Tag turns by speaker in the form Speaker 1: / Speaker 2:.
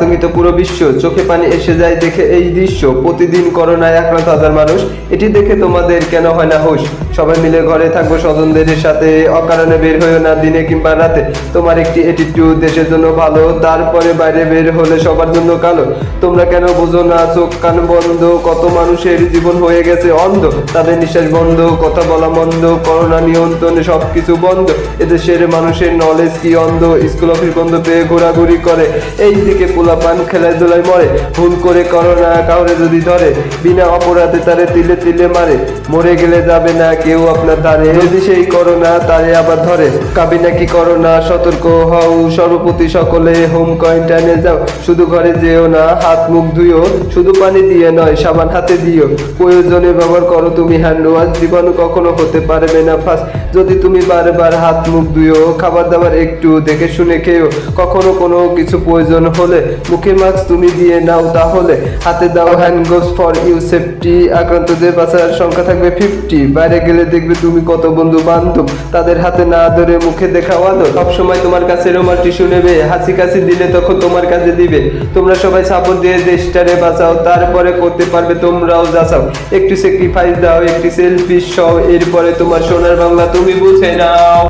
Speaker 1: তুমি তো পুরো বিশ্ব, চোখে পানি এসে যায় দেখে এই দৃশ্য। প্রতিদিন করোনায় আক্রান্ত হাজার মানুষ, এটি দেখে তোমাদের কেন হয় না হুশ? সবাই মিলে ঘরে থাকব, স্বজনদের সাথে অকারণে বের হয়েও না দিনে কিংবা রাতে। তোমার একটি অ্যাটিটিউড দেশের জন্য ভালো, তারপরে বাইরে বের হলে সবার জন্য কালো। তোমরা কেন বোঝো না, চোখ কান বন্ধ, কত মানুষের জীবন হয়ে গেছে অন্ধ। তাদের নিঃশ্বাস বন্ধ, কথা বলা বন্ধ করোনা নিয়ন্ত্রণে সবকিছু বন্ধ। এদেশের মানুষের নলেজ কি অন্ধ? স্কুল অফিস বন্ধ পেয়ে ঘোরাঘুরি করে। এই দিকে পোলাপান খেলাধুলায় মরে ভুল করে করোনা কাউরে যদি ধরে, বিনা অপরাধে তারে তিলে তিলে মারে। মরে গেলে যাবে না, কেউ আপনার ধারে যদি সেই করোনা, তারে আবার ধরে। কাবি নাকি করোনা, সতর্ক হও সর্বপ্রতি সকলে হোম কোয়ারেন্টাইনে যাও। শুধু ঘরে যেও না, হাত মুখ ধুইও শুধু পানি দিয়ে নয়, সাবান হাতে দিও। প্রয়োজনে ব্যবহার করো তুমি হ্যান্ড ওয়াশ জীবাণু কখনো হতে পারবে না ফার্স্ট যদি তুমি বারবার হাত মুখ ধুইও খাবার দাবার একটু দেখে শুনে খেও কখনো কোনো কিছু প্রয়োজন হলে মুখে মাস্ক তুমি দিয়ে নাও তাহলে। হাতে দাও hand gloves for you safety আক্রান্তদের বাঁচার সংখ্যা থাকবে ফিফটি বাইরে গেলে দেখবে তুমি কত বন্ধু বান্ধব, তাদের হাতে না ধরে মুখে দেখা আদর সবসময় তোমার কাছে রোমাল টিস্যু নেবে, হাসি কাশি দিলে তখন তোমার কাছে দিবে। তোমরা সবাই সাপোর্ট দিয়ে দেশটারে বাঁচাও, তারপরে করতে পারবে তোমরাও যাচাও। একটু স্যাক্রিফাইস দাও, একটি সেলফি সব এরপরে তোমার সোনার বাংলা তুমি বুঝে নাও।